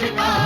Shiva.